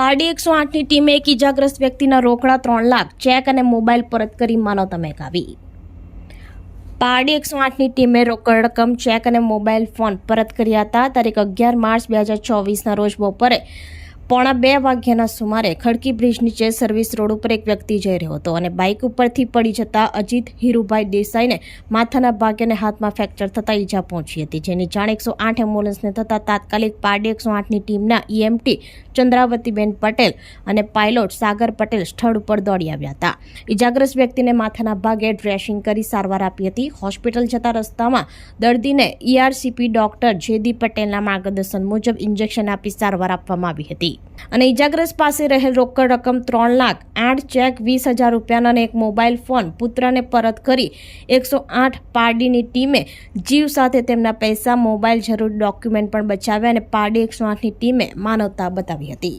પારડી એકસો આઠની ટીમે એક ઇજાગ્રસ્ત વ્યક્તિના રોકડા ત્રણ લાખ, ચેક અને મોબાઈલ પરત કરી માનવતા મેકાવી પારડી એકસો આઠની ટીમે રોકડ રકમ, ચેક અને મોબાઈલ ફોન પરત કર્યા હતા. તારીખ અગિયાર માર્ચ બે હજાર ચોવીસના રોજ બપોરે પોણા બે વાગ્યાના સુમારે ખડકી બ્રિજ નીચે સર્વિસ રોડ ઉપર એક વ્યક્તિ જઈ રહ્યો હતો અને બાઇક ઉપરથી પડી જતા અજીત હીરુભાઈ દેસાઈને માથાના ભાગે અને હાથમાં ફ્રેક્ચર થતાં ઈજા પહોંચી હતી, જેની જાણ એકસો આઠ એમ્બ્યુલન્સને થતાં તાત્કાલિક પારડી એકસો આઠની ટીમના ઈએમટી ચંદ્રાવતીબેન પટેલ અને પાયલોટ સાગર પટેલ સ્થળ ઉપર દોડી આવ્યા હતા. ઇજાગ્રસ્ત વ્યક્તિને માથાના ભાગે ડ્રેસિંગ કરી સારવાર આપી હતી. હોસ્પિટલ જતા રસ્તામાં દર્દીને ઈઆરસીપી ડોક્ટર જેદી પટેલના માર્ગદર્શન મુજબ ઇન્જેક્શન આપી સારવાર આપવામાં આવી હતી. અને ઇજાગ્રસ્ત પાસે રહેલ રોકડ રકમ ત્રણ લાખ આઠ ચેક વીસ હજાર રૂપિયાના અને એક મોબાઈલ ફોન પુત્રને પરત કરી એકસો આઠ પારડીની ટીમે જીવ સાથે તેમના પૈસા મોબાઈલ જરૂર ડોક્યુમેન્ટ પણ બચાવ્યા અને પારડી એકસો આઠની ટીમે માનવતા બતાવી હતી.